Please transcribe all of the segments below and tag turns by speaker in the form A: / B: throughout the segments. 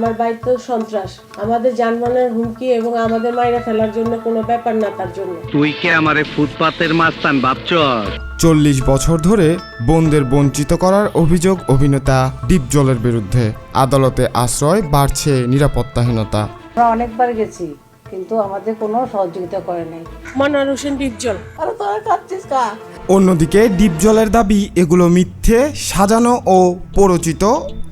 A: আমার বাড়ি তো সন্ত্রাস। আমাদের যানবাহনের হুমকি এবং আমাদের মাইরা ফেলার জন্য কোনো ব্যাপার না তার জন্য।
B: তুই কে আমারে ফুটপাতের মাস্তান ভাবছস?
C: চল্লিশ বছর ধরে বোনদের বঞ্চিত করার অভিযোগ অভিনেতা ডিপজলের বিরুদ্ধে। আদালতে আশ্রয় বাড়ছে নিরাপত্তাহীনতা।
D: আমরা অনেকবার গেছি কিন্তু আমাদের কোনো সহযোগিতা করে নাই।
A: মনোয়ার হোসেন ডিপজল
D: আরে তোরা কাঁদছিস কা?
C: অন্যদিকে ডিপজলের দাবি, এগুলো মিথ্যে, সাজানো ও পরচিত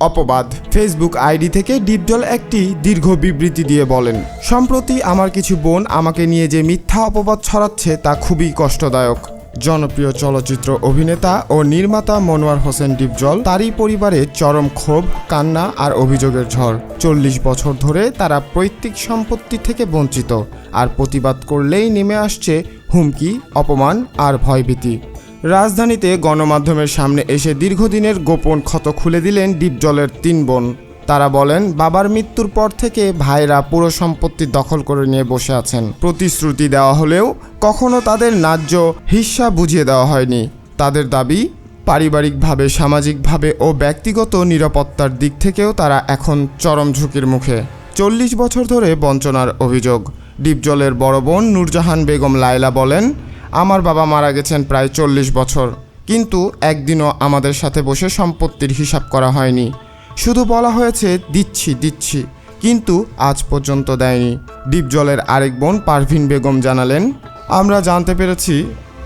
C: অপবাদ। ফেসবুক আইডি থেকে ডিপজল একটি দীর্ঘ বিবৃতি দিয়ে বলেন, সম্প্রতি আমার কিছু বোন আমাকে নিয়ে যে মিথ্যা অপবাদ ছড়াচ্ছে তা খুবই কষ্টদায়ক। জনপ্রিয় চলচ্চিত্র অভিনেতা ও নির্মাতা মনোয়ার হোসেন ডিপজল তারই পরিবারে চরম ক্ষোভ, কান্না আর অভিযোগের ঝড়। চল্লিশ বছর ধরে তারা পৈতৃক সম্পত্তি থেকে বঞ্চিত, আর প্রতিবাদ করলেই নেমে আসছে হুমকি, অপমান আর ভয়ভীতি। রাজধানীতে গণমাধ্যমের সামনে এসে দীর্ঘদিনের গোপন ক্ষত খুলে দিলেন ডিপজলের তিন বোন। তারা বলেন, বাবার মৃত্যুর পর থেকে ভাইরা পুরো সম্পত্তি দখল করে নিয়ে বসে আছেন। প্রতিশ্রুতি দেওয়া হলেও কখনো তাদের ন্যায্য হিস্সা বুঝিয়ে দেওয়া হয়নি। তাদের দাবি, পারিবারিকভাবে, সামাজিকভাবে ও ব্যক্তিগত নিরাপত্তার দিক থেকেও তারা এখন চরম ঝুঁকির মুখে। চল্লিশ বছর ধরে বঞ্চনার অভিযোগ। ডিপজলের বড় বোন নূরজাহান বেগম লায়লা বলেন, আমার বাবা মারা গেছেন প্রায় চল্লিশ বছর, কিন্তু একদিনও আমাদের সাথে বসে সম্পত্তির হিসাব করা হয়নি। শুধু বলা হয়েছে, দিচ্ছি দিচ্ছি, কিন্তু আজ পর্যন্ত দেয়নি। ডিপজলের আরেক বোন পারভিন বেগম জানালেন, আমরা জানতে পেরেছি,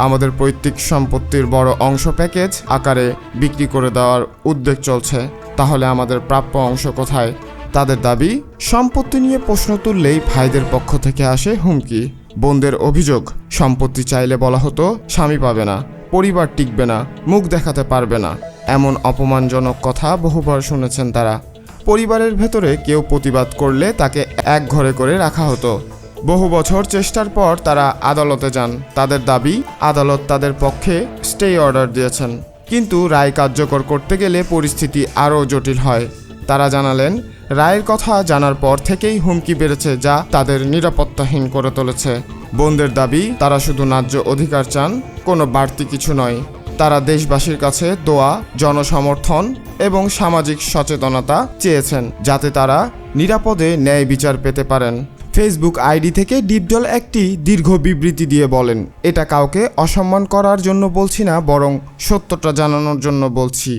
C: আমাদের পৈতৃক সম্পত্তির বড় অংশ প্যাকেজ আকারে বিক্রি করে দেওয়ার উদ্যোগ চলছে। তাহলে আমাদের প্রাপ্য অংশ কোথায়? তাদের দাবি, সম্পত্তি নিয়ে প্রশ্ন তুললেই ভাইদের পক্ষ থেকে আসে হুমকি। বোনদের অভিযোগ, সম্পত্তি চাইলে বলা হতো, স্বামী পাবে না, পরিবার টিকবে না, মুখ দেখাতে পারবে না। এমন অপমানজনক কথা বহুবার শুনেছেন তারা। পরিবারের ভেতরে কেউ প্রতিবাদ করলে তাকে এক ঘরে করে রাখা হতো। বহু বছর চেষ্টার পর তারা আদালতে যান। তাদের দাবি, আদালত তাদের পক্ষে স্টে অর্ডার দিয়েছেন। কিন্তু রায় কার্যকর করতে গেলে পরিস্থিতি আরও জটিল হয়। তারা জানালেন রায়ের কথা জানার পর থেকেই হুমকি বেড়েছে যা তাদের নিরাপত্তাহীন করে তুলেছে। বোনদের দাবি, তারা শুধু ন্যায্য অধিকার চান, কোনো বাড়তি কিছু নয়। তারা দেশবাসীর কাছে দোয়া, জনসমর্থন এবং সামাজিক সচেতনতা চেয়েছেন যাতে তারা নিরাপদে ন্যায় বিচার পেতে পারেন। ফেসবুক আইডি থেকে ডিপজল একটি দীর্ঘ বিবৃতি দিয়ে বলেন, এটা কাউকে অসম্মান করার জন্য বলছি না, বরং সত্যটা জানানোর জন্য বলছি।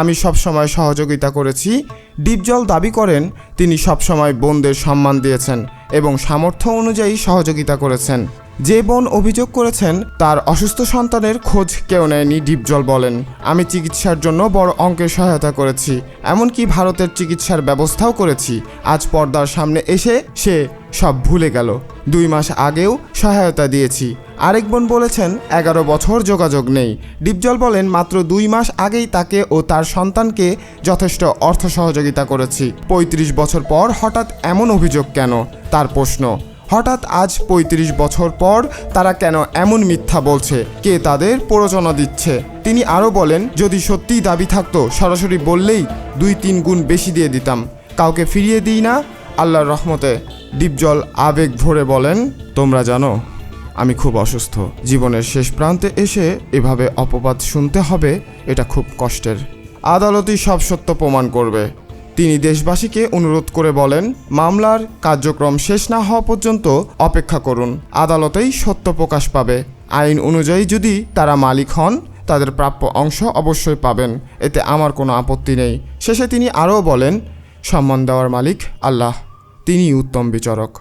C: আমি সবসময় সহযোগিতা করেছি। ডিপজল দাবি করেন, তিনি সবসময় বোনদের সম্মান দিয়েছেন এবং সামর্থ্য অনুযায়ী সহযোগিতা করেছেন। যে বোন অভিযোগ করেছেন, তার অসুস্থ সন্তানের খোঁজ কেউ নেয়নি, ডিপজল বলেন। আমি চিকিৎসার জন্য বড় অঙ্কের সহায়তা করেছি। এমনকি ভারতের চিকিৎসার ব্যবস্থাও করেছি। আজ পর্দার সামনে এসে সে সব ভুলে গেল। দুই মাস আগেও সহায়তা দিয়েছি। আরেক বোন বলেছেন, এগারো বছর যোগাযোগ নেই। ডিপজল বলেন, মাত্র দুই মাস আগেই তাকে ও তার সন্তানকে যথেষ্ট অর্থ সহযোগিতা করেছি। পঁয়ত্রিশ বছর পর হঠাৎ এমন অভিযোগ কেন? তার প্রশ্ন। হঠাৎ আজ ৩৫ বছর পর তারা কেন এমন মিথ্যা বলছে? কে তাদের প্ররোচনা দিচ্ছে? তিনি আরও বলেন, যদি সত্যিই দাবি থাকতো, সরাসরি বললেই দুই তিন গুণ বেশি দিয়ে দিতাম। কাউকে ফিরিয়ে দিই না, আল্লাহর রহমতে। ডিপজল আবেগ ভরে বলেন, তোমরা জানো, আমি খুব অসুস্থ। জীবনের শেষ প্রান্তে এসে এভাবে অপবাদ শুনতে হবে, এটা খুব কষ্টের। আদালতই সব সত্য প্রমাণ করবে। তিনি দেশবাসীকে অনুরোধ করে বলেন, মামলার কার্যক্রম শেষ না হওয়া পর্যন্ত অপেক্ষা করুন। আদালতেই সত্য প্রকাশ পাবে। আইন অনুযায়ী যদি তারা মালিক হন, তাদের প্রাপ্য অংশ অবশ্যই পাবেন। এতে আমার কোনো আপত্তি নেই। শেষে তিনি আরও বলেন, সম্মান দেওয়ার মালিক আল্লাহ। তিনি উত্তম বিচারক।